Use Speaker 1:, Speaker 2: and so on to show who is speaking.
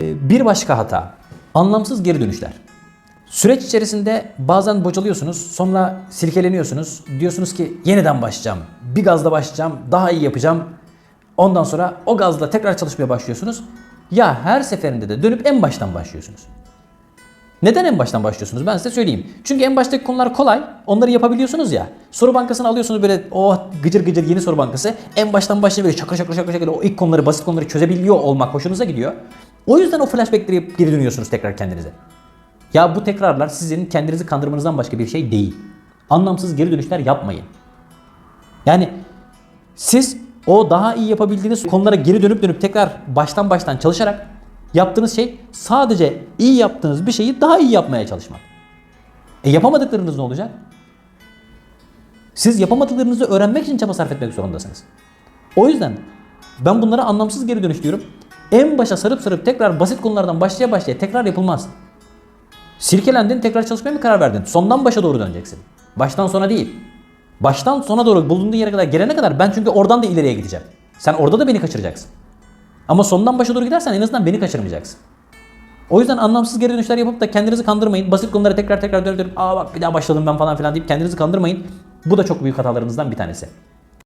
Speaker 1: Ee, Bir başka hata. Anlamsız geri dönüşler. Süreç içerisinde bazen bocalıyorsunuz, sonra silkeleniyorsunuz. Diyorsunuz ki yeniden başlayacağım. Bir gazla başlayacağım, daha iyi yapacağım. Ondan sonra o gazla tekrar çalışmaya başlıyorsunuz. Ya her seferinde de dönüp en baştan başlıyorsunuz. Neden en baştan başlıyorsunuz? Ben size söyleyeyim. Çünkü en baştaki konular kolay. Onları yapabiliyorsunuz ya. Soru bankasını alıyorsunuz böyle o gıcır gıcır yeni soru bankası. En baştan başlayıp böyle şakır şakır şakır şakır o ilk konuları basit konuları çözebiliyor olmak hoşunuza gidiyor. O yüzden o flashbackleri geri dönüyorsunuz tekrar kendinize. Ya bu tekrarlar sizin kendinizi kandırmanızdan başka bir şey değil. Anlamsız geri dönüşler yapmayın. Yani siz o daha iyi yapabildiğiniz konulara geri dönüp dönüp tekrar baştan baştan çalışarak yaptığınız şey sadece iyi yaptığınız bir şeyi daha iyi yapmaya çalışmak. E yapamadıklarınız ne olacak? Siz yapamadıklarınızı öğrenmek için çaba sarf etmek zorundasınız. O yüzden ben bunlara anlamsız geri dönüş diyorum. En başa sarıp sarıp tekrar basit konulardan başlaya başlaya tekrar yapılmaz. Silkelendin tekrar çalışmaya mı karar verdin? Sondan başa doğru döneceksin. Baştan sona değil. Baştan sona doğru bulunduğun yere kadar gelene kadar ben çünkü oradan da ileriye gideceğim. Sen orada da beni kaçıracaksın. Ama sondan başa doğru gidersen en azından beni kaçırmayacaksın. O yüzden anlamsız geri dönüşler yapıp da kendinizi kandırmayın. Basit konulara tekrar tekrar dönüp dönüp aa bak bir daha başladım ben falan filan deyip kendinizi kandırmayın. Bu da çok büyük hatalarınızdan bir tanesi.